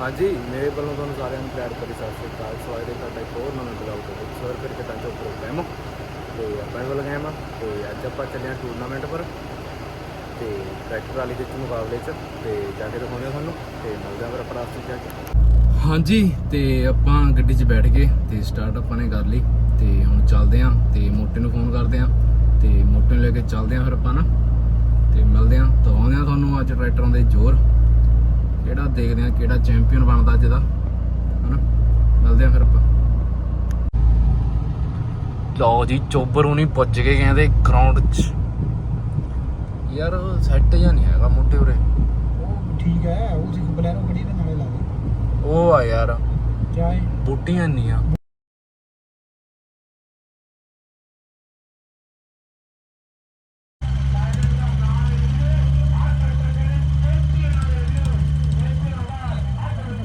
ਹਾਂਜੀ, ਮੇਰੇ ਵੱਲੋਂ ਤੁਹਾਨੂੰ ਸਾਰਿਆਂ ਨੂੰ ਪਿਆਰ ਭਰੀ ਸਤਿ ਸ਼੍ਰੀ ਅਕਾਲ। ਸਵਾਗਤ ਹੈ ਤੁਹਾਡਾ ਇੱਕ ਹੋਰ ਨਵੇਂ ਬਲੌਗ ਦੇ ਵਿੱਚ। ਸਵਾਗਤ ਕਰਕੇ ਤਾਂ ਜੋ ਪ੍ਰੋਗਰਾਮ ਤੇ ਆਪਾਂ ਵੱਲ ਗਏ ਹਾਂ। ਤੇ ਅੱਜ ਆਪਾਂ ਚੱਲੇ ਹਾਂ ਟੂਰਨਾਮੈਂਟ ਪਰ। ਤੇ ਟਰੈਕਟਰ ਵਾਲੀ ਦੇ ਮੁਕਾਬਲੇ 'ਚ। ਤੇ ਜਾ ਕੇ ਦਿਖਾਉਂਦੇ ਹਾਂ ਤੁਹਾਨੂੰ। ਤੇ ਮਿਲਦੇ ਹਾਂ ਫਿਰ ਆਪਾਂ ਰਾਸਤੇ 'ਚ ਜਾ ਕੇ। ਹਾਂਜੀ, ਤੇ ਆਪਾਂ ਗੱਡੀ 'ਚ ਬੈਠ ਗਏ। ਤੇ ਸਟਾਰਟ ਆਪਾਂ ਨੇ ਕਰ ਲਈ। ਤੇ ਹੁਣ ਚੱਲਦੇ ਆਂ ਤੇ ਮੋਟੇ ਨੂੰ ਫੋਨ ਕਰਦੇ ਆਂ ਤੇ ਮੋਟੇ ਨੂੰ ਲੈ ਕੇ ਚੱਲਦੇ ਆਂ ਫਿਰ ਆਪਾਂ ਨਾ। ਤੇ ਮਿਲਦੇ ਆਂ ਦਿਖਾਉਂਦੇ ਆਂ ਤੁਹਾਨੂੰ ਅੱਜ ਟਰੈਕਟਰਾਂ ਦੇ ਜ਼ੋਰ। ਕਿਹੜਾ ਦੇਖਦੇ ਆਂ ਕਿਹੜਾ ਚੈਂਪੀਅਨ ਬਣਦਾ ਅੱਜ ਦਾ। ਹਨਾ? ਮਿਲਦੇ ਆਂ ਫਿਰ ਆਪਾਂ। ਲਓ ਜੀ ਚੋਬਰ ਹੁਣੀ ਪੁੱਜ ਗਏ ਕਹਿੰਦੇ ਗਰਾਊਂਡ 'ਚ। ਯਾਰ ਸੈੱਟ ਜਾਂ ਨਹੀਂ ਹੈਗਾ ਮੋਟੇ ਉਰੇ। ਉਹ ਠੀਕ ਹੈ ਉਹ ਸੀ ਬਲੈਰੋ ਗੱਡੀ ਦੇ ਨਾਲੇ ਲਾ ਦੇ। ਉਹ ਆ ਯਾਰ। ਚਾਹੇ। ਬੂਟੀਆਂ ਨਹੀਂ ਆ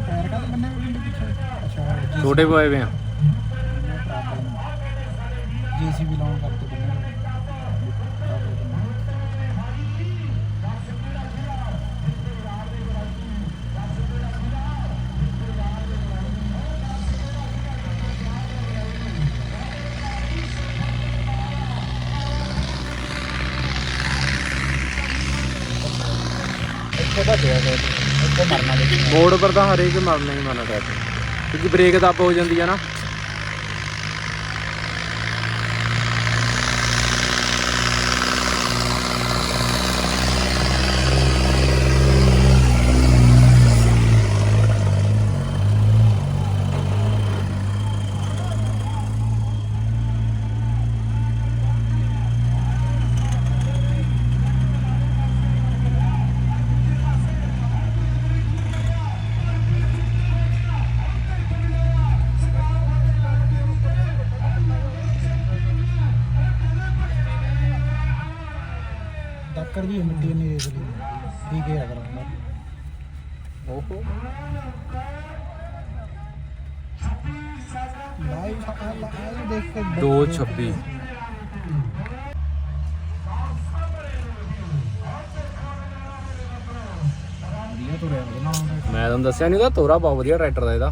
ਪੈਰ ਕਾ ਬੰਨੇ ਹੋਏ ਨੇ ਪਿੱਛੇ ਛੋਟੇ ਪਏ ਵੇ ਆ? ਜੀਸੀਬੀ ਲਾਉਣ ਕਰਕੇ ਇੱਥੇ ਤਾਂ ਗਿਆ ਇੱਥੇ ਮਰਨਾ ਮੋੜ ਪਰ ਤਾਂ ਹਰੇਕ ਮਰਨਾ ਹੀ ਮਰਨਾ। ਟਰੈਕ ਕਿਉਂਕਿ ਬ੍ਰੇਕ ਦੱਬ ਹੋ ਜਾਂਦੀ ਆ ਨਾ ਡੱਕਰ ਵੀ ਮਿੱਟੀ ਨਹੀਂ ਰੇਸ ਦੀ ਹੁੰਦਾ ਓਹੋ। ਲਾਈਵ ਲਾਈਵ ਦੇਖ ਕੇ 226 ਵਧੀਆ ਤੁਰਿਆ ਉਹਦੇ ਨਾਲ ਉਹਦਾ। ਮੈਂ ਤੁਹਾਨੂੰ ਦੱਸਿਆ ਨਹੀਂ ਉਹਦਾ ਤੋਰਾ ਬਹੁਤ ਵਧੀਆ ਟਰੈਕਟਰ ਦਾ ਇਹਦਾ।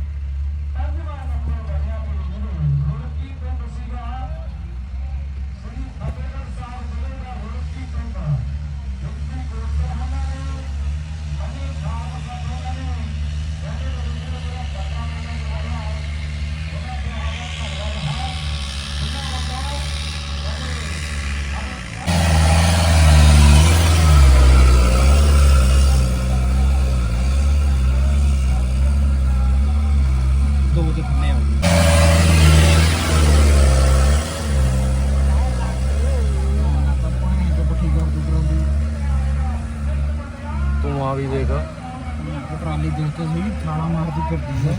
ਸਹੀ ਥਾਲਾ ਮਾਰਦੀ ਫਿਰਦੀ ਹੈ।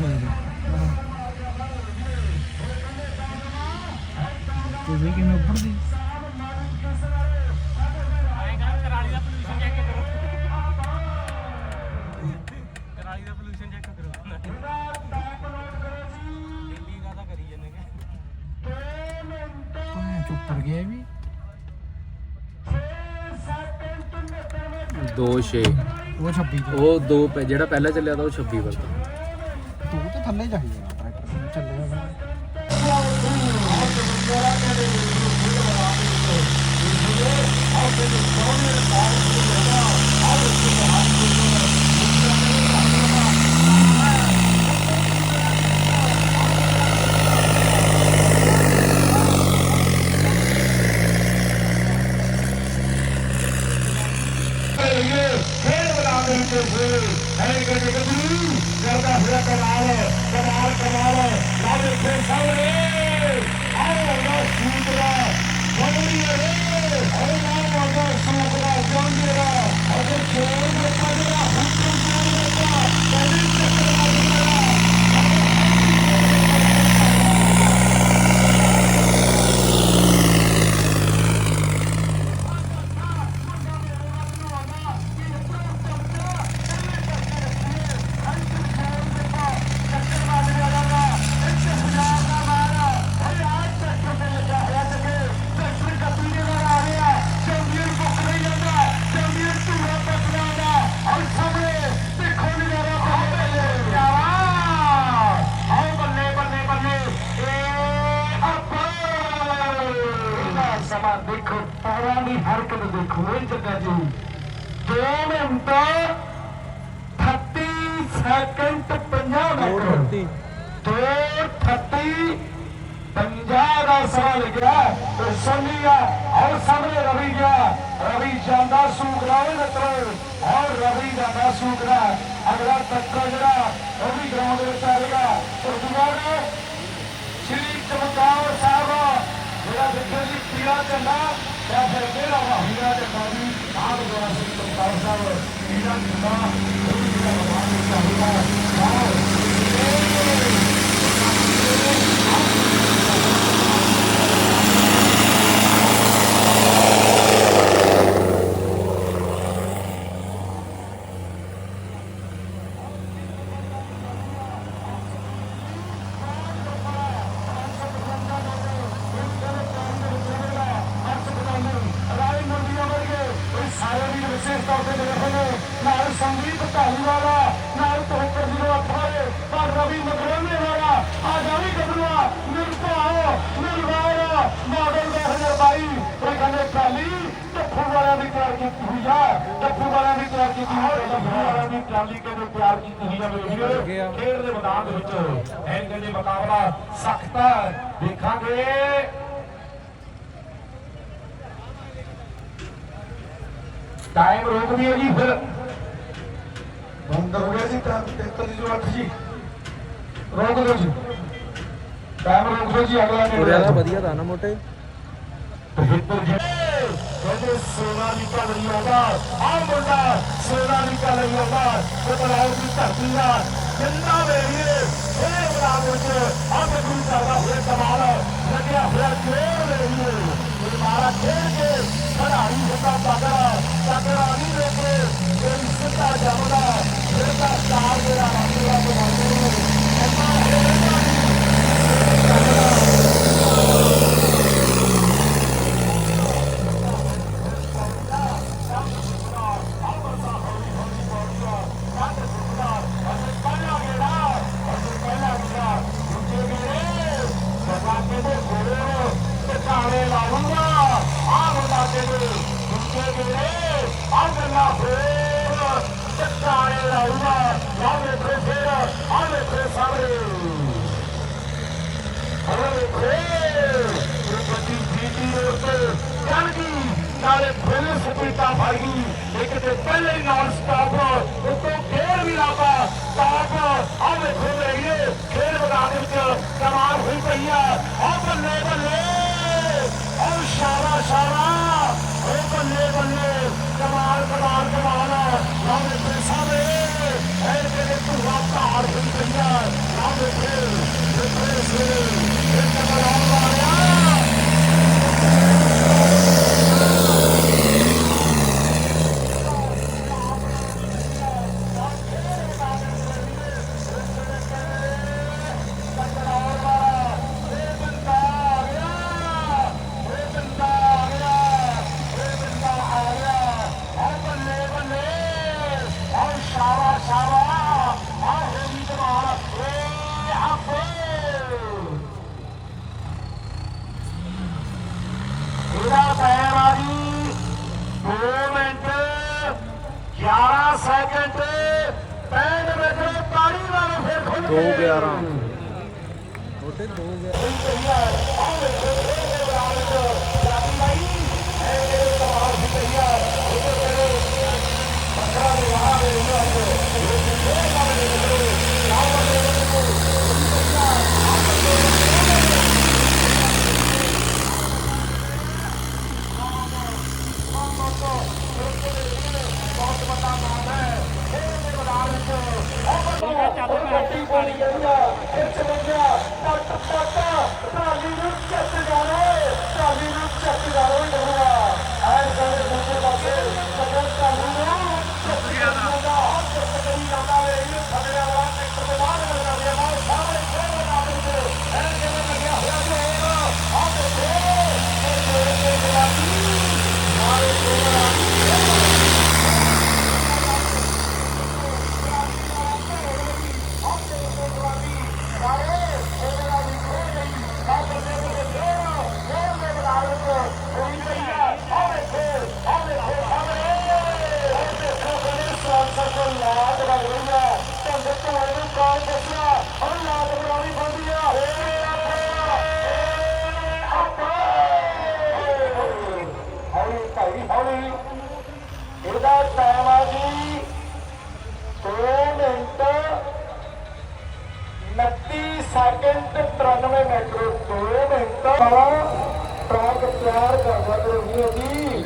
ਤੇ ਵੀ ਕਿਵੇਂ ਉੱਪਰਦੀ ਭਾਂ ਚੁੱਪਰ ਗਿਆ ਵੀ। 26 ਉਹ 26 ਤੇ। ਉਹ ਦੋ ਪੈ- ਜਿਹੜਾ ਪਹਿਲਾਂ ਚੱਲਿਆ ਤਾਂ ਉਹ 26 ਵਰਤਾ ਤੂੰ। ਤੇ ਥੱਲੇ ਚਾਹੀਦਾ ਟਰੈਕਟਰ ਚੱਲੇ ਹੋਣਾ Champion ਮਾਡਲਾਂ ਦੀ ਹਰਕਤ ਦੇਖੋ ਇਹ Jagga ji 2 minute 30 second 50 minute 230 Punjab ਦਾ ਸਮਾਂ ਲੱਗਿਆ ਤੇ ਸੋਨੀਆ ਔਰ ਸਾਹਮਣੇ ਰਵੀ ਗਿਆ ਰਵੀ ਜਾਂਦਾ ਸੂਕਰਾ ਉਹ ਮਿੱਤਰੋ ਔਰ ਰਵੀ ਜਾਂਦਾ ਸੂਕਰਾ ਅਗਲਾ ਟੱਕਰ ਜਿਹੜਾ ਉਹ ਵੀ ਗਰਾਊਂਡ ਵਿੱਚ ਆਏਗਾ ਉਰਦੂਆ ਸ਼੍ਰੀ ਚਮਕੌਰ ਸਾਹਿਬ ਜਿਹੜਾ ਦੇਖੋ ਜੀ ਪੀਲਾ ਝੰਡਾ ਤੇ ਫਿਰ ਕਿਹੜਾ ਵਾਹੀਰਾ ਝੰਡਾ ਵੀ ਆਪ ਦੁਆਰਾ ਸਿੰਘ ਚਮਕੌਰ ਸਾਹਿਬ ਪੀਲਾ ਝੰਡਾ ਉਹ ਵੀ ਜਿਹੜਾ ਭਗਵਾਨ ਨੂੰ Thank you. ਖੇਡ ਦੇ ਮੈਦਾਨ ਦੇ ਵਿੱਚ ਐਂ ਕਹਿੰਦੇ ਮੁਕਾਬਲਾ ਸਖਤ ਹੈ ਦੇਖਾਂਗੇ। ਟਾਈਮ ਰੋਕ ਦਿਓ ਜੀ ਫਿਰ। ਬੰਦ ਹੋ ਗਿਆ ਜੀ ਟਾਈਮ 4308 ਜੀ ਰੋਕ ਦਿਓ ਜੀ। ਟਾਈਮ ਰੋਕ ਦਿਓ ਜੀ ਅਗਲਾ ਨਹੀਂ ਵਧੀਆ ਦਾ ਨਾ ਮੋਟੇ। ਬਹਿਤਰ ਜੀ। ਕਹਿੰਦੇ ਸੋਨਾ ਨਿਕਲ ਰਹੀ ਆਉਂਦਾ ਆ ਮੁੰਡਾ ਸੋਨਾ ਨਿਕਲ ਰਹੀ ਆਉਂਦਾ ਤੇ ਦੀ ਧਰਤੀ ਦਾ ਜਿੰਨਾ ਵੇਰੀਏ ਇਹ ਬਲਾਉ ਵਿੱਚ ਆ ਗੁਰੂ ਕਰਦਾ ਹੋਇਆ ਕਮਾਲ ਲੱਗਿਆ ਹੋਇਆ ਜੋਰ ਵੇਰੀਏ ਮਾਰਾ ਖੇਡ ਕੇ ਖੜਾਈ ਹੁੰਦਾ ਤਗੜਾ ਤਗੜਾ ਨਹੀਂ ਵੇਖੇ ਇਹ ਸਿੱਧਾ ਜਾਵਦਾ ਇਹ ਤਾਂ ਸਟਾਰ ਜਿਹੜਾ ਰੱਖਦਾ ਬਣਾਉਂਦੇ ਨੇ ਇੰਨਾ ਇਹ ਕਾਲੇ ਲਾਉਂਗਾ ਆ ਮੁੰਡਾ ਤੇਰੇ ਦੁੱਕੇ ਗੇਰੇ ਆ ਗੱਲਾਂ ਫੇਰ ਚੱਕਾਰੇ ਲਾਉਂਗਾ ਲਾਵੇ ਫੇਰ ਆ ਵੇਖੇ ਸਾਰੇ ਹਰੇ ਫੇਰ ਰੂਪਤੀ ਜੀਤੀ ਦੇ ਉੱਤੇ ਚੜ ਗਈ। ਨਾਲੇ ਫੇਰ ਸਪੀਟਾ ਫੜ ਗਈ। ਇੱਕ ਤੇ ਪਹਿਲੇ ਹੀ ਨਾਨ ਸਟਾਪ, ਉਤੋਂ ਫੇਰ ਵੀ ਲਾਪਾ ਸਟਾਪ ਆ ਵੇਖੋ ਲਈਏ ਖੇਡ ਮੈਦਾਨ ਵਿੱਚ ਕਮਾਲ ਹੋਈ ਪਈ ਆ। ਆ ਬੱਲੇ ਬੱਲੇ ਆ ਸ਼ਾਰਾ ਸ਼ਾਰਾ ਓ ਬੱਲੇ ਬੱਲੇ, ਕਮਾਲ ਕਮਾਲ ਕਮਾਲ ਆ। ਵੇਖੇ ਸਾਰੇ ਐ ਕਿਤੇ ਧੂਆ ਧਾਰ ਹੋਈ ਪਈ ਆ ਆ ਵੇਖੇ ਵੇਖੇ ਸੇ ਇਹ ਕਮਾਲ ਵਾਲਿਆ ਇਹਦਾ Everybody, everybody.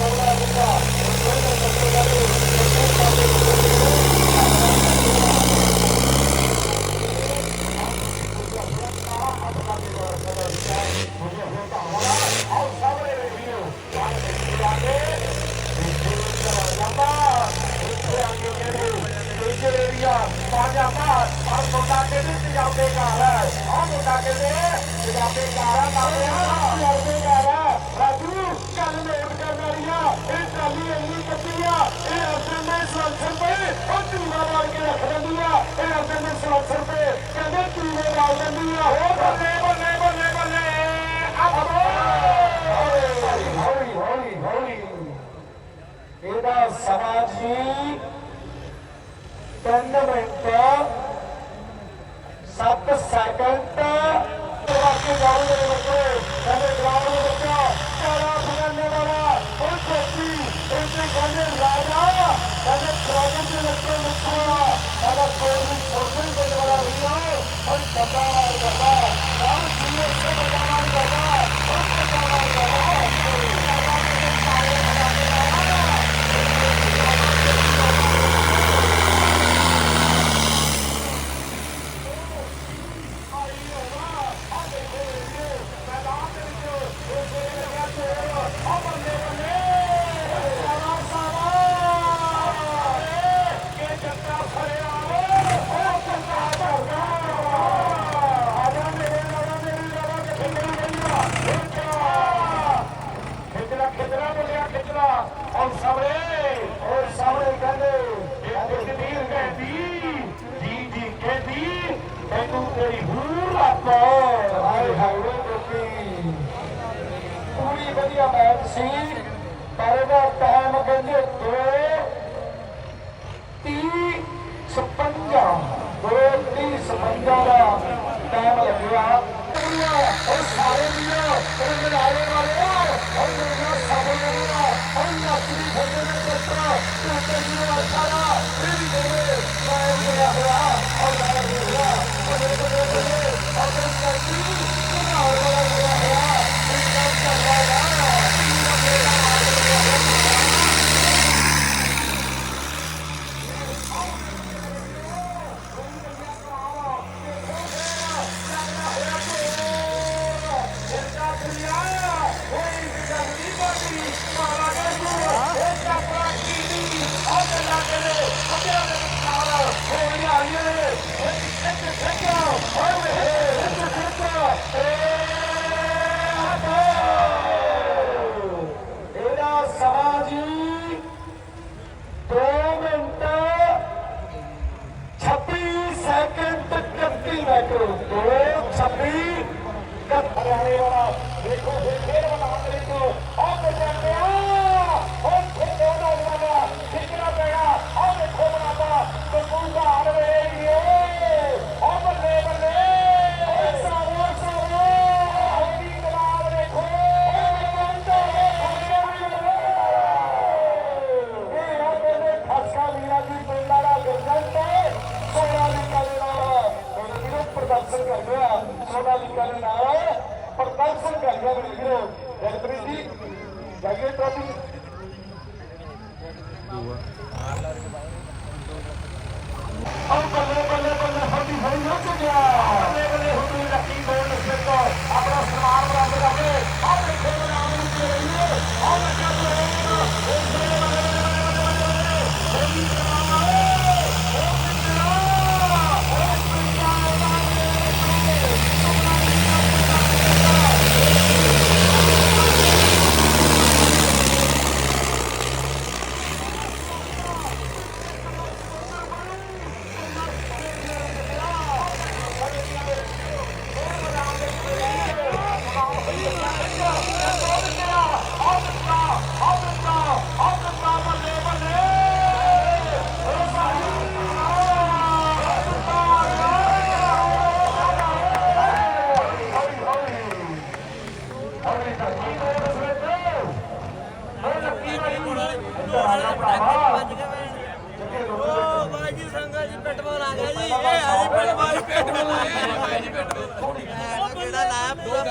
ਪੰਜਾਬੀ ਘਰ ਆ ਤਾਂ ਪੰਜਾਬੀ ਘਰ ਆ ਇਹ ਟਰਾਲੀ ਇੰਨੀ ਕੱਚੀ ਆ, ਇਹ ਆਪਣੇ ਮੈਂ 100 ਰੁਪਏ, ਉਹ ਧੂਆ ਮਾਰ ਕੇ ਰੱਖ ਦਿੰਦੀ ਆ, ਇਹ ਆਪਣੇ ਮੈਂ 100 ਰੁਪਏ। ਕਹਿੰਦੇ ਧੂਏ ਮਾਰ ਦਿੰਦੀ ਆ ਹੋ ਬੱਲੇ ਬੱਲੇ ਬੱਲੇ ਬੱਲੇ। ਹੌਲੀ ਹੌਲੀ ਹੌਲੀ ਇਹਦਾ ਸਮਾਂ ਜੀ 3 ਮਿੰਟ 7 ਸੈਕਿੰਡ। ਬਾਕੀ ਜਾਣ ਦੇ ਬੱਚੇ ਕਹਿੰਦੇ ਜਵਾਬ Bye-bye. and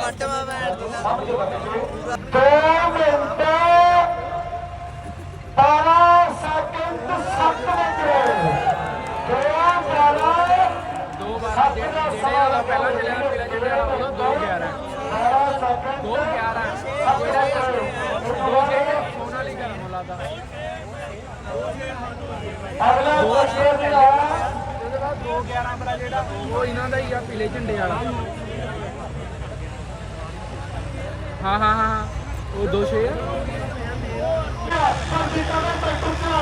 ਪੂਰਾ ਪੱਟਵਾ ਬੈਠ ਦੀ ਦੋ ਮਿੰਟ 12 ਸੈਕਿੰਡ 7 ਮਿੰਟ ਦੋ ਬਾਰਾਂ ਦੋ ਵਾਰ ਜਿਹੜੇ ਵਾਲਾ ਪਹਿਲਾਂ ਚੱਲਿਆ ਮੇਰਾ ਜਿਹੜੇ ਵਾਲਾ ਉਦੋਂ 2 11 12 ਸੈਕਿੰਡ 2 11 ਜਿਹੜਾ ਦੋ ਫੋਨ ਵਾਲੀ ਗੱਲ ਨੂੰ ਲਾਦਾ। ਅਗਲਾ ਦਸ਼ਮੇਸ਼ ਦੀ ਆਇਆ ਉਹਦੇ ਬਾਅਦ 2 11 ਵਾਲਾ ਜਿਹੜਾ ਉਹ ਇਹਨਾਂ ਦਾ ਹੀ ਆ ਪੀਲੇ ਝੰਡੇ ਵਾਲਾ। ਹਾਂ ਹਾਂ ਹਾਂ ਉਹ ਦੋ ਛੇ ਆ। ਸੰਜੀਤਾ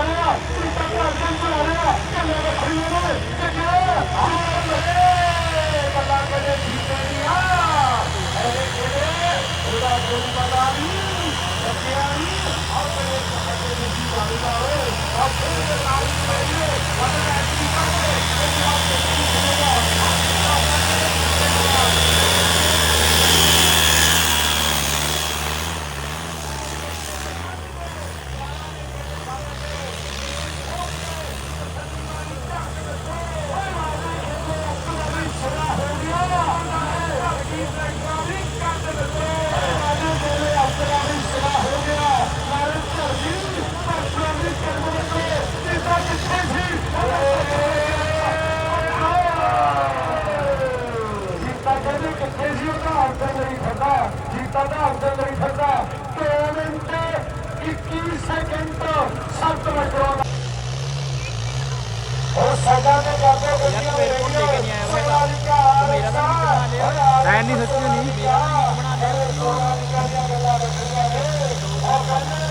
ਰਿਹਾ ਸੀਤਾ ਟਰੈਕਟਰ ਚਲਾ ਰਿਹਾ ਕੱਲੇ ਦੇ ਖੜੀਏ ਨੇ ਚੱਕਿਆ ਆਲੇ ਬੱਲਾ ਕਦੇ ਜੀਤੇ ਨਹੀਂ ਆ ਅਰੇ ਕਿਹੜੇ ਉਹਦਾ ਕੋਈ ਪਤਾ ਨਹੀਂ ਚੱਕਿਆ ਨਹੀਂ ਆਪਣੇ ਪੱਤੇ ਦੀ ਜੀ ਵਾਲੀ ਹੋਏ ਆਪਣੇ ਨਾਲ ਹੀ ਪਈਏ ਉਹਦਾ ਐਕਟੀ ਕਰਦੇ ਜੀਤਾ ਕਹਿੰਦੇ ਕਿੱਥੇ ਸੀ ਉਹ ਤਾਂ ਅੰਦਰ ਲਈ ਫਿਰਦਾ ਜੀਤਾ ਤਾਂ ਅੰਦਰ ਲਈ ਫਿਰਦਾ। 2 ਮਿੰਟ 21 ਸੈਕਿੰਡ 7 ਮਿੰਟ ਉਹ ਸਦਾ ਤੇ ਕਰਦੇ ਗੱਡੀਆਂ ਹੋ ਰਹੀਆਂ ਸੋਨਾਲੀਕਾ ਮੇਰਾ ਤਾਂ ਨਹੀਂ ਸੱਚੀ ਨਹੀਂ। ਬਣਾ ਲਿਆ। ਸੋਨਾਲੀਕਾ ਦੀਆਂ ਗੱਲਾਂ ਰੱਖੀਆਂ ਨੇ। ਉਹ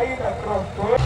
saída, pronto.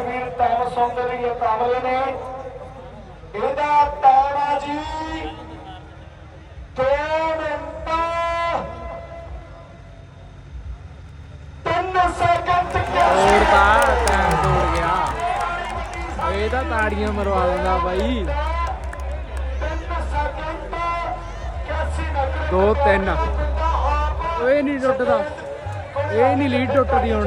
ਵੀਰ ਟਾਈਮ ਸੁਣਦੇ ਨੇ ਇਹ ਕਾਮਲੇ ਨੇ ਇਹਦਾ ਟਾਈਮ ਜੀ 2 ਮਿੰਟ। 3 ਸੈਕਿੰਡ ਤੋੜਦਾ ਟਾਈਮ ਤੋੜ ਗਿਆ। ਇਹ ਤਾਂ ਤਾੜੀਆਂ ਮਰਵਾ ਦਿੰਦਾ ਬਾਈ। 3 ਸੈਕਿੰਡ 81 ਮੀਟਰ ਦੋ ਤਿੰਨ। ਓਏ ਨਹੀਂ ਟੁੱਟਦਾ। ਇਹ ਨਹੀਂ ਲੀਡ ਟੁੱਟਦੀ ਹੁਣ।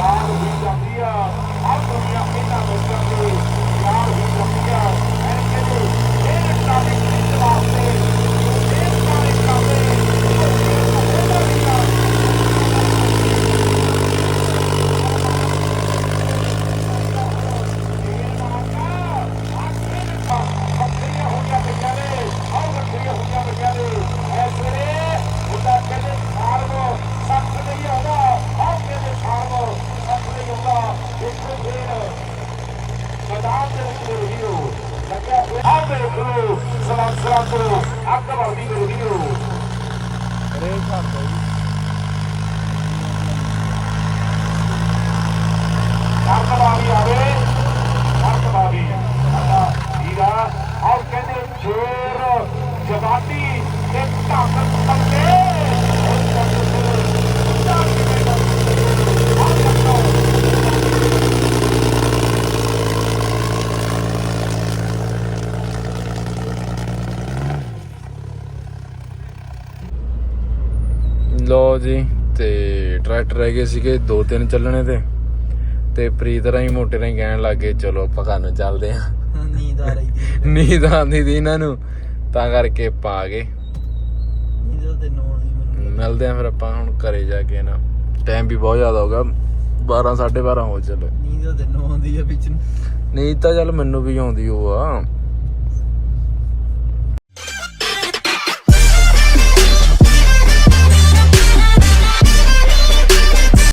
ਯਾਰ ਹੋਈ ਜਾਂਦੀ ਆ ਹਰ ਦੁਨੀਆ ਇਹਨਾਂ ਬੱਚਿਆਂ ਤੇ ਯਾਰ ਹੋਈ ਜਾਂਦੀ ਆ ਐਨੇ ਦੇ ਇਹ ਕਾਫੀ ਖਿੱਚ ਵਾਸਤੇ ਇਹ ਸਾਰੇ ਕਾਫੀ ਬੱਕਰੀਆਂ ਹੋਈਆਂ ਪਈਆਂ ਨੇ ਆਹ ਬੱਕਰੀਆਂ ਹੋਈਆਂ ਪਈਆਂ ਨੇ ਐਸ ਵੇਲੇ ਉਹਦਾ ਕਹਿੰਦੇ ਫਾਰਮ ਸੱਤ ਨਹੀਂ ਆਉਂਦਾ ਆਹ ਕਹਿੰਦੇ ਫਾਰਮ ਸੱਤ ਨਹੀਂ ਆਉਂਦਾ ਦੇਖੋ ਫੇਰ ਮੈਦਾਨ ਦੇ ਵਿੱਚ ਮੇਰੇ ਵੀਰੋ ਲੱਗਿਆ ਹੋਇਆ ਆਹ ਮੇਰੇ ਗੁਰੂ ਸਲਾਮ ਸਲਾਮ ਤੋਂ ਅੱਗ ਵਰਦੀ ਮੇਰੇ ਵੀਰੋ ਰੇ ਕਰਦਾ ਜੀ ਕਰਤਵਾਵੀ ਆਵੇ ਕਰਤਵਾਵੀ ਸਾਡਾ ਹੀਰਾ ਆਹ ਕਹਿੰਦੇ ਜੋਰ ਜਵਾਨੀ ਤੇ ਧੰਨ ਤੰਗੇ ਲੋ ਜੀ ਤੇ ਟਰੈਕਟਰ ਰਹਿ ਗਏ ਸੀਗੇ ਦੋ ਤਿੰਨ ਚੱਲਣੇ ਤੇ। ਤੇ ਪ੍ਰੀਤ ਰਾਈ ਮੋਟੇ ਰਾਈ ਕਹਿਣ ਲੱਗੇ ਚਲੋ ਆਪਾਂ ਘਰ ਨੂੰ ਚੱਲਦੇ ਆ। ਨੀਂਦ ਆ ਰਹੀ ਸੀ। ਨੀਂਦ ਆਉਂਦੀ ਸੀ ਇਹਨਾਂ ਨੂੰ। ਤਾਂ ਕਰਕੇ ਪਾ ਗਏ। ਨੀਂਦ ਤੇ ਮਿਲਦੇ ਆ ਫਿਰ ਆਪਾਂ ਹੁਣ ਘਰੇ ਜਾ ਕੇ ਨਾ। ਟਾਈਮ ਵੀ ਬਹੁਤ ਜ਼ਿਆਦਾ ਹੋ ਗਿਆ। 12 12:30 ਹੋ ਚੱਲੇ। ਨੀਂਦ ਤੇ ਨੌ ਦੀ ਆ ਵਿੱਚ ਨੂੰ। ਨੀਂਦ ਤਾਂ ਚੱਲ ਮੈਨੂੰ ਵੀ ਆਉਂਦੀ ਉਹ ਆ।